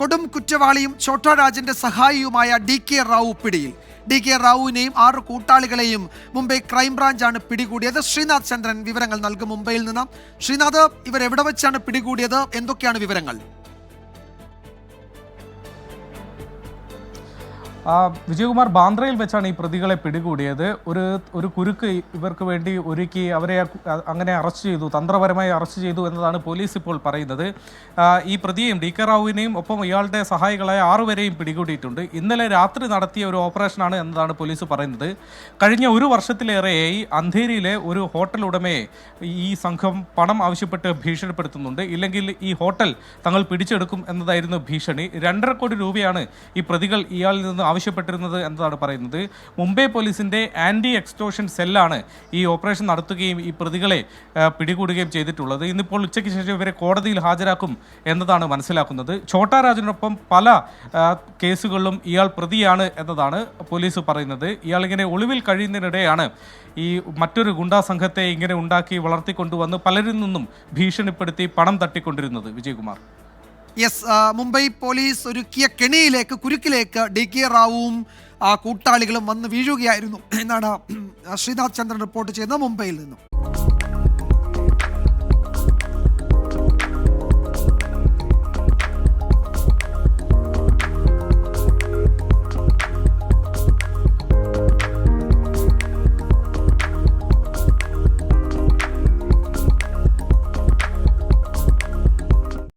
കൊടും കുറ്റവാളിയും ഛോട്ടാ രാജന്റെ സഹായിയുമായ D K Rao പിടിയിൽ. ഡി കെ റാവുവിനെയും ആറ് കൂട്ടാളികളെയും മുംബൈ ക്രൈംബ്രാഞ്ചാണ് പിടികൂടിയത്. ശ്രീനാഥ് ചന്ദ്രൻ വിവരങ്ങൾ നൽകും മുംബൈയിൽ നിന്ന്. ശ്രീനാഥ് ഇവർ എവിടെ വെച്ചാണ് പിടികൂടിയത്? എന്തൊക്കെയാണ് വിവരങ്ങൾ? വിജയകുമാർ ബാന്ദ്രയിൽ വെച്ചാണ് ഈ പ്രതികളെ പിടികൂടിയത്. ഒരു ഒരു കുരുക്ക് ഇവർക്ക് വേണ്ടി ഒരുക്കി അവരെ അങ്ങനെ അറസ്റ്റ് ചെയ്തു തന്ത്രപരമായി അറസ്റ്റ് ചെയ്തു എന്നതാണ് പോലീസ് ഇപ്പോൾ പറയുന്നത്. ഈ പ്രതിയെയും ഡി കെ റാവുവിനെയും ഒപ്പം ഇയാളുടെ സഹായികളായ ആറുപേരെയും പിടികൂടിയിട്ടുണ്ട്. ഇന്നലെ രാത്രി നടത്തിയ ഒരു ഓപ്പറേഷനാണ് എന്നതാണ് പോലീസ് പറയുന്നത്. കഴിഞ്ഞ ഒരു വർഷത്തിലേറെയായി അന്ധേരിയിലെ ഒരു ഹോട്ടൽ ഉടമയെ ഈ സംഘം പണം ആവശ്യപ്പെട്ട് ഭീഷണിപ്പെടുത്തുന്നുണ്ട്. ഇല്ലെങ്കിൽ ഈ ഹോട്ടൽ തങ്ങൾ പിടിച്ചെടുക്കും എന്നതായിരുന്നു ഭീഷണി. രണ്ടര കോടി രൂപയാണ് ഈ പ്രതികൾ ഇയാളിൽ നിന്ന് ആവശ്യപ്പെട്ടിരുന്നത് എന്നതാണ് പറയുന്നത്. മുംബൈ പോലീസിന്റെ ആന്റി എക്സ്റ്റോഷൻ സെല്ലാണ് ഈ ഓപ്പറേഷൻ നടത്തുകയും ഈ പ്രതികളെ പിടികൂടുകയും ചെയ്തിട്ടുള്ളത്. ഇന്നിപ്പോൾ ഉച്ചയ്ക്ക് ശേഷം ഇവരെ കോടതിയിൽ ഹാജരാക്കും എന്നതാണ് മനസ്സിലാക്കുന്നത്. ഛോട്ടാ രാജനൊപ്പം പല കേസുകളിലും ഇയാൾ പ്രതിയാണ് എന്നതാണ് പോലീസ് പറയുന്നത്. ഇയാൾ ഇങ്ങനെ ഒളിവിൽ കഴിയുന്നതിനിടെയാണ് ഈ മറ്റൊരു ഗുണ്ടാ സംഘത്തെ ഇങ്ങനെ ഉണ്ടാക്കി വളർത്തിക്കൊണ്ടുവന്ന് പലരിൽ നിന്നും ഭീഷണിപ്പെടുത്തി പണം തട്ടിക്കൊണ്ടിരുന്നത്. വിജയകുമാർ. യെസ് മുംബൈ പോലീസ് ഒരുക്കിയ കെണിയിലേക്ക് കുരുക്കിലേക്ക് ഡി കെ റാവുവും ആ കൂട്ടാളികളും വന്ന് വീഴുകയായിരുന്നു. എന്നാണ് ശ്രീനാഥ് ചന്ദ്രൻ റിപ്പോർട്ട് ചെയ്യുന്നത് മുംബൈയിൽ നിന്നും.